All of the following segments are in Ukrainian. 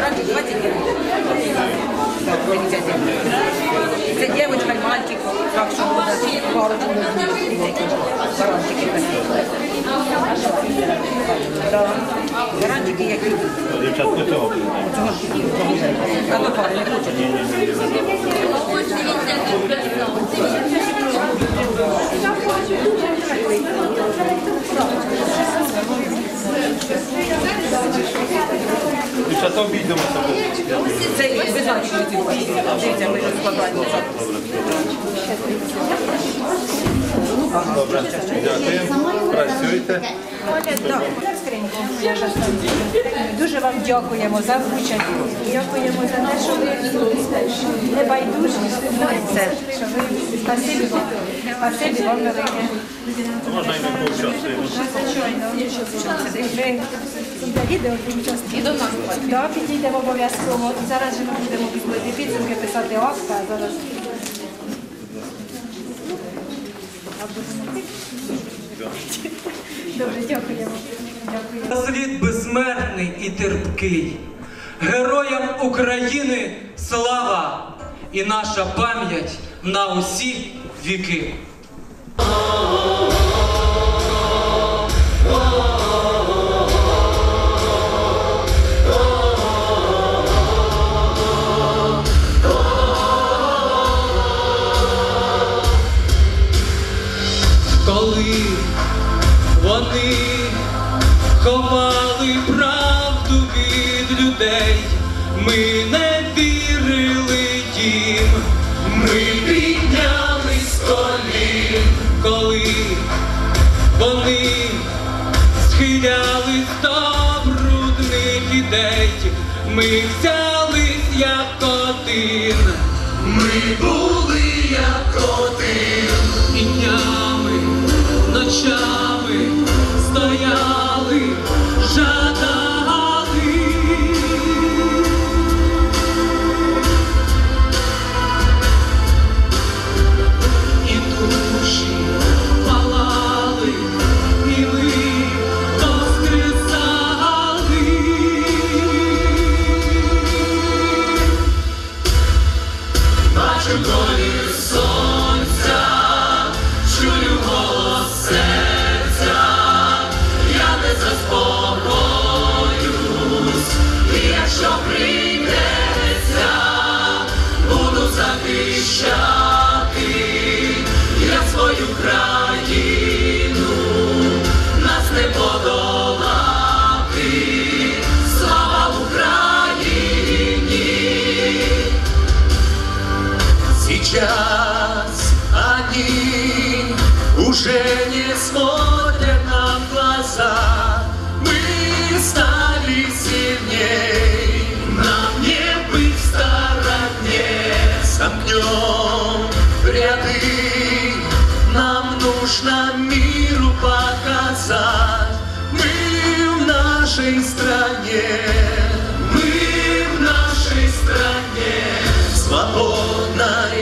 Раньше 20 Так, Gracias. Дівчата обійдемо себе. Це ви знаєте, що ці кошти. Дивіться, ми розкладаємо. Добре, дякуємо. Працюйте. Дуже вам дякуємо за участь. Дякуємо за те, що ви не байдужі. Що ви спасибі вам. Спасибі вам велике. Можна і до нас. Так, підійдемо обов'язково. Зараз же ми будемо підводити підсумки, писати акта. Зараз Добре, дякуємо. Світ безсмертний і терпкий. Героям України слава і наша пам'ять на усі віки. Людей, ми не вірили їм, ми піднялись з колін, коли вони схиляли до брудних ідей, ми взялись як один, ми нужно миру показать. Мы в нашей стране, мы в нашей стране, свободной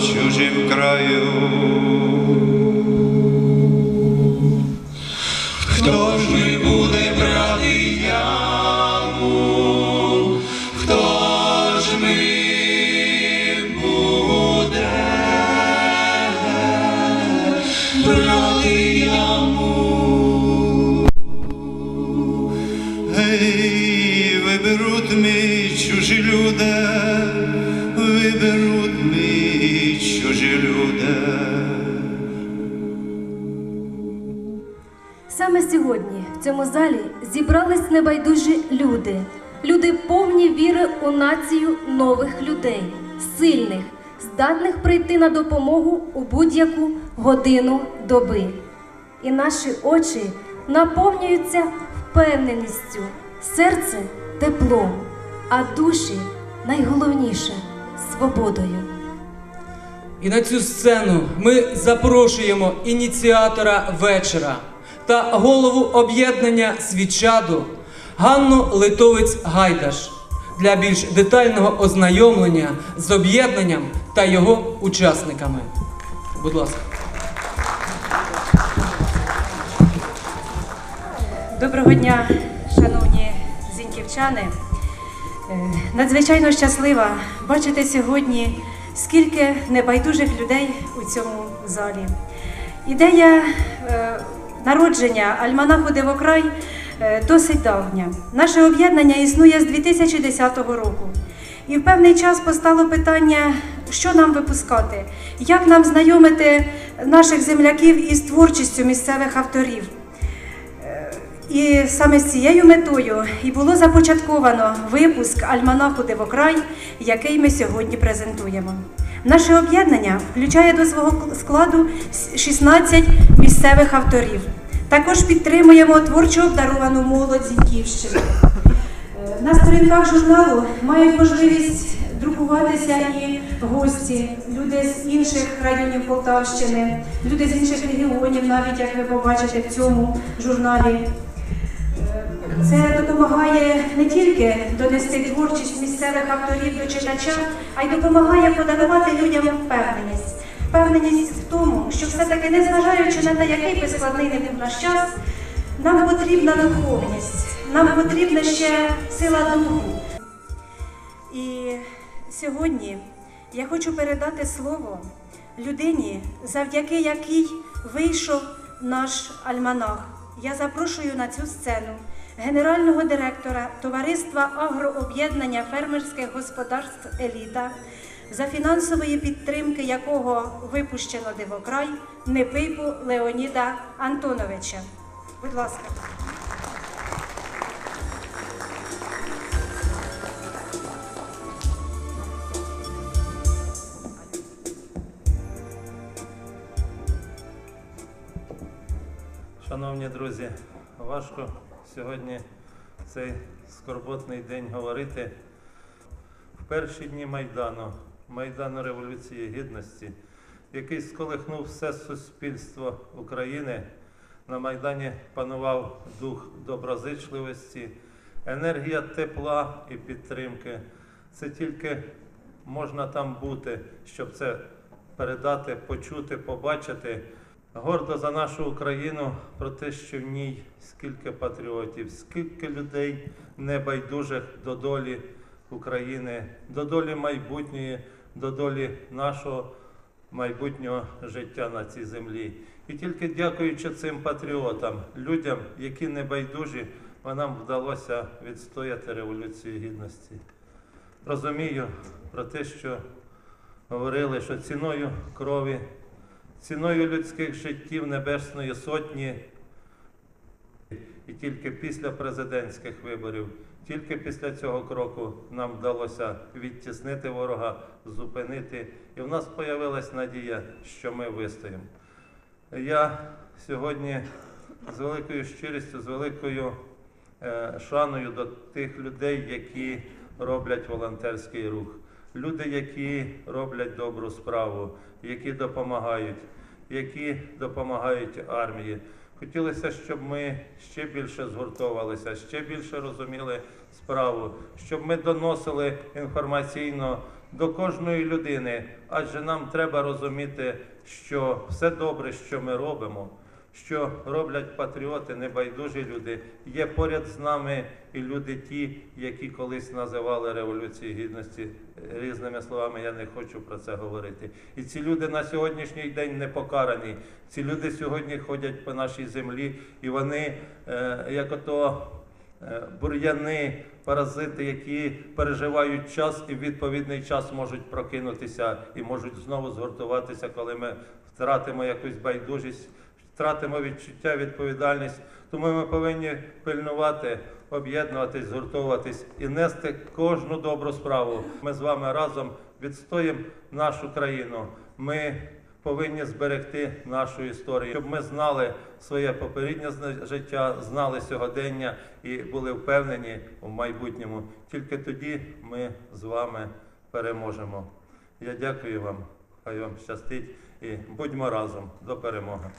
в чужім краю. Небайдужі люди, люди повні віри у націю нових людей, сильних, здатних прийти на допомогу у будь-яку годину доби. І наші очі наповнюються впевненістю, серце теплом, а душі найголовніше свободою. І на цю сцену ми запрошуємо ініціатора вечора та голову об'єднання Свічаду Ганну Литовець Гайдаш для більш детального ознайомлення з об'єднанням та його учасниками. Будь ласка. Доброго дня, шановні зіньківчани. Е, Надзвичайно щаслива бачити сьогодні, скільки небайдужих людей у цьому залі. Ідея е, народження Альманаху Девокрай досить давня. Наше об'єднання існує з 2010 року. І в певний час постало питання, що нам випускати, як нам знайомити наших земляків із творчістю місцевих авторів. І саме з цією метою і було започатковано випуск Альманаху Девокрай, який ми сьогодні презентуємо. Наше об'єднання включає до свого складу 16 місцевих авторів. Також підтримуємо творчо обдаровану молодь Зіньківщини. Е, На сторінках журналу мають можливість друкуватися і гості, люди з інших районів Полтавщини, люди з інших регіонів, навіть як ви побачите в цьому журналі. Е, Це допомагає не тільки донести творчість місцевих авторів до читача, а й допомагає подарувати людям впевненість. Впевненість в тому, що все-таки, незважаючи на те, який би складний не був наш час, нам потрібна духовність, нам потрібна ще сила духу. І сьогодні я хочу передати слово людині, завдяки якій вийшов наш альманах. Я запрошую на цю сцену генерального директора Товариства агрооб'єднання фермерських господарств Еліта, за фінансової підтримки якого випущено Дивокрай Непипу Леоніда Антоновича. Будь ласка. Шановні друзі, важко сьогодні цей скорботний день говорити. В перші дні Майдану, Майдану Революції Гідності, який сколихнув все суспільство України. На Майдані панував дух доброзичливості, енергія тепла і підтримки. Це тільки можна там бути, щоб це передати, почути, побачити. Гордо за нашу Україну, про те, що в ній скільки патріотів, скільки людей небайдужих до долі України, до долі майбутньої до долі нашого майбутнього життя на цій землі. І тільки дякуючи цим патріотам, людям, які не байдужі, нам вдалося відстояти Революцію Гідності. Розумію про те, що говорили, що ціною крові, ціною людських життів Небесної Сотні і тільки після президентських виборів, тільки після цього кроку нам вдалося відтіснити ворога, зупинити. І в нас з'явилась надія, що ми вистоїмо. Я сьогодні з великою щирістю, з великою е, шаною до тих людей, які роблять волонтерський рух. Люди, які роблять добру справу, які допомагають, які допомагають армії. Хотілося, щоб ми ще більше згуртовувалися, ще більше розуміли справу, щоб ми доносили інформаційно до кожної людини, адже нам треба розуміти, що все добре, що ми робимо, що роблять патріоти, небайдужі люди, є поряд з нами і люди ті, які колись називали Революцію Гідності різними словами, я не хочу про це говорити. І ці люди на сьогоднішній день не покарані. Ці люди сьогодні ходять по нашій землі, і вони, е, як ото е, бур'яни, паразити, які переживають час і в відповідний час можуть прокинутися і можуть знову згуртуватися, коли ми втратимо якусь байдужість, втратимо відчуття, відповідальність. Тому ми повинні пильнувати, об'єднуватись, згуртовуватись і нести кожну добру справу. Ми з вами разом відстоїмо нашу країну. Ми повинні зберегти нашу історію, щоб ми знали своє попереднє життя, знали сьогодення і були впевнені в майбутньому. Тільки тоді ми з вами переможемо. Я дякую вам, хай вам щастить і будьмо разом до перемоги.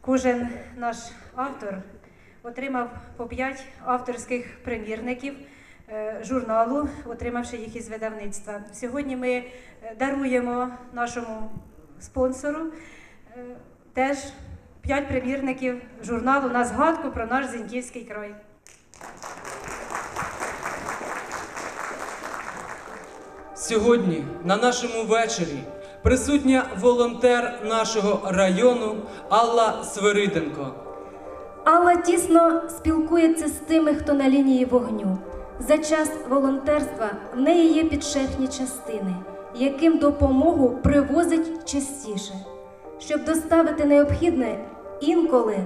Кожен наш автор отримав по 5 авторських примірників е, журналу, отримавши їх із видавництва. Сьогодні ми е, даруємо нашому спонсору е, теж 5 примірників журналу на згадку про наш Зіньківський край. Сьогодні на нашому вечорі присутня волонтер нашого району Алла Свириденко. Алла тісно спілкується з тими, хто на лінії вогню. За час волонтерства в неї є підшефні частини, яким допомогу привозить частіше. Щоб доставити необхідне, інколи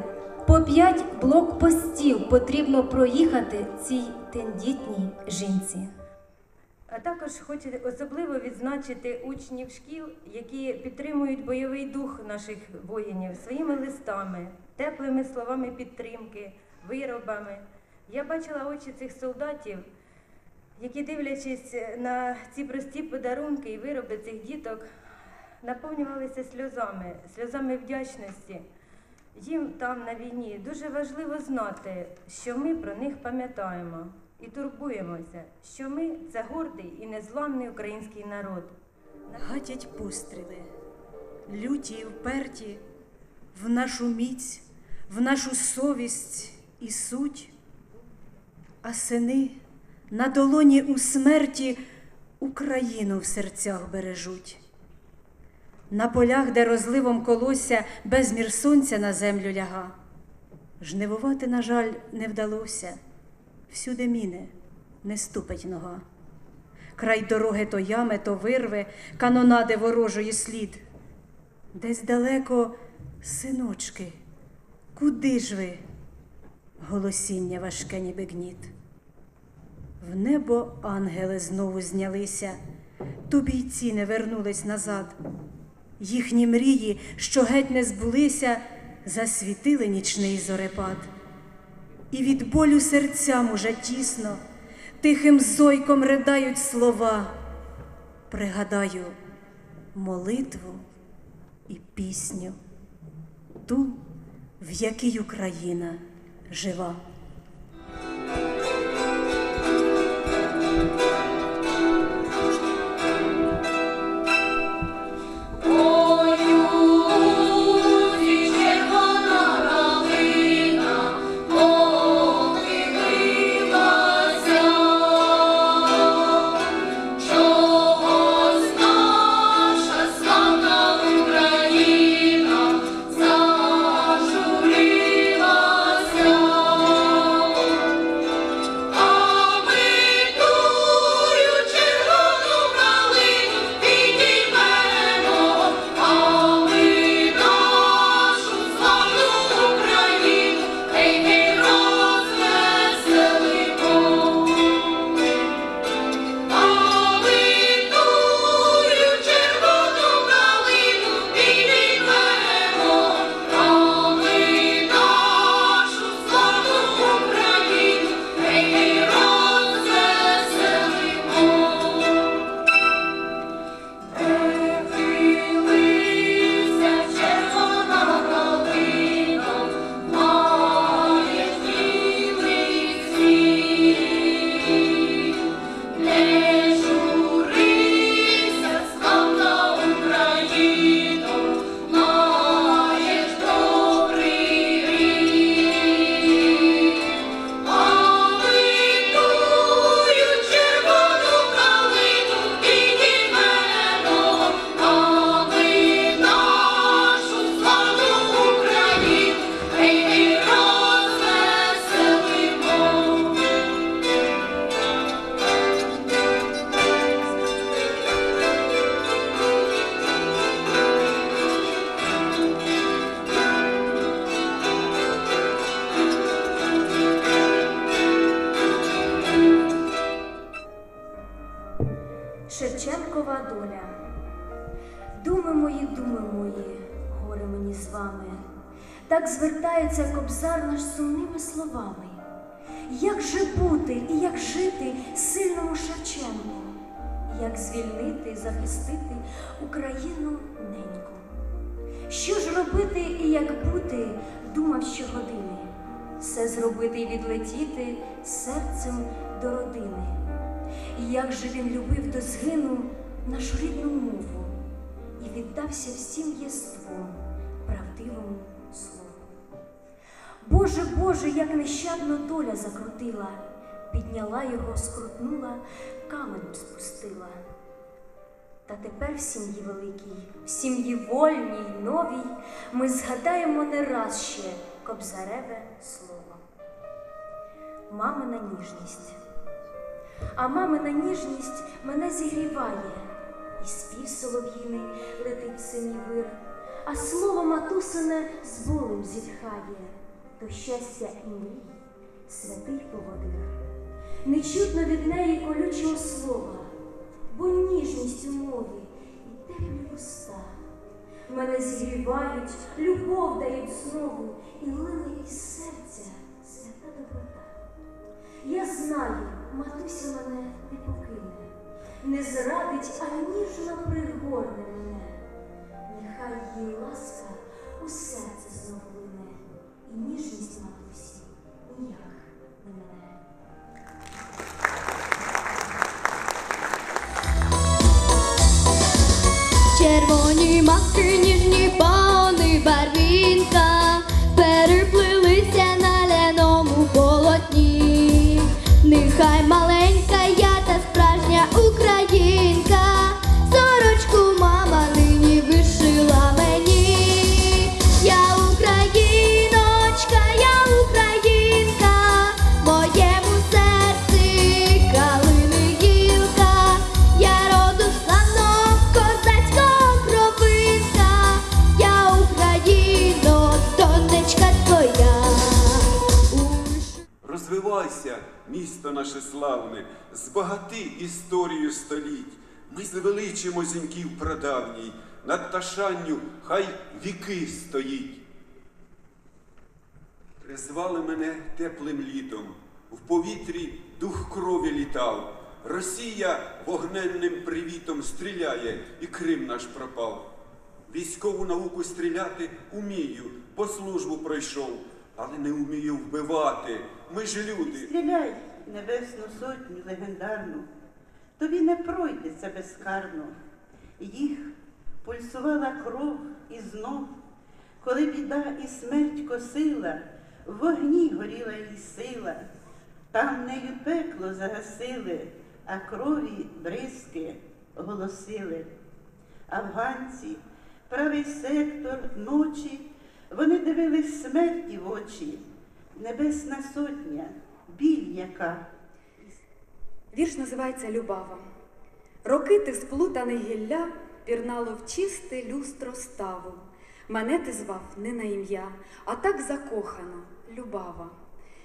по п'ять блокпостів потрібно проїхати цій тендітній жінці. А також хочу особливо відзначити учнів шкіл, які підтримують бойовий дух наших воїнів своїми листами, теплими словами підтримки, виробами. Я бачила очі цих солдатів, які, дивлячись на ці прості подарунки і вироби цих діток, наповнювалися сльозами, сльозами вдячності. Їм там на війні дуже важливо знати, що ми про них пам'ятаємо і турбуємося, що ми це гордий і незламний український народ. Гатять постріли, люті й вперті, в нашу міць, в нашу совість і суть, а сини на долоні у смерті Україну в серцях бережуть. На полях, де розливом колося безмір сонця на землю ляга. Жнивувати, на жаль, не вдалося, всюди міни не ступить нога. Край дороги то ями, то вирви, канонади ворожої слід. Десь далеко, синочки, куди ж ви? Голосіння важке, ніби гніт. В небо ангели знову знялися, то бійці не вернулись назад. Їхні мрії, що геть не збулися, засвітили нічний зорепад. І від болю серцям уже тісно, тихим зойком ридають слова. Пригадаю молитву і пісню, ту, в якій Україна жива. Неньку? Що ж робити і як бути, думав щогодини, все зробити і відлетіти серцем до родини. Як же він любив до згину нашу рідну мову і віддався всім єством, правдивому слову. Боже, Боже, як нещадно доля закрутила, підняла його, скрутнула, камень спустила. Та тепер в сім'ї великій, в сім'ї вольній, новій, ми згадаємо не раз ще кобзареве слово. Мамина ніжність. А мамина ніжність мене зігріває, і спів солов'їний летить синій вир, а слово матусине з болем зітхає, до щастя і мрій святий поводир. Не чутно від неї колючого слова, бо ніжність Мене зігрівають, любов дають знову, і лине із серця свята доброта. Я знаю, матуся мене не покине, не зрадить, а ніжно пригорне мене. Нехай її ласка у серце знову лине, і ніжність матусі ніяк не мене. Червоні маски, славне, збагати історію століть. Ми звеличимо зіньків прадавній, над Ташанню хай віки стоїть. Призвали мене теплим літом, в повітрі дух крові літав. Росія вогненним привітом стріляє, і Крим наш пропав. Військову науку стріляти умію, по службу пройшов, але не вмію вбивати. Ми ж люди. Стріляй, небесну сотню легендарну, тобі не пройдеться безкарно. Їх пульсувала кров і знов, коли біда і смерть косила, в вогні горіла її сила, там нею пекло загасили, а крові бризки голосили. Афганці, правий сектор, ночі, вони дивились смерті в очі. Небесна сотня, біль яка. Вірш називається Любава. Роки ти сплутане гілля пірнало в чисте люстро ставу. Мене ти звав не на ім'я, а так закохано, Любава.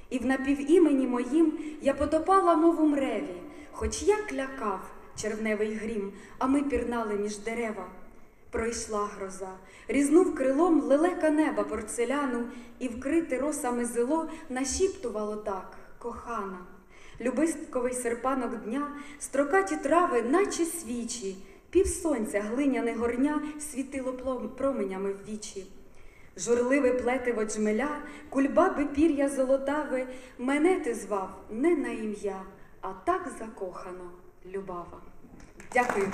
І в напівімені моїм я потопала мову мреві, хоч як лякав червневий грім, а ми пірнали між дерева. Пройшла гроза, різнув крилом лелека неба порцеляну, і вкрите росами зело нашіптувало так, кохана. Любистковий серпанок дня, строкаті трави, наче свічі, півсонця глиняне горня світило променями в вічі. Журливе плетиво джмеля, кульбаби пір'я золотаве, мене ти звав не на ім'я, а так закохано, Любава. Дякую.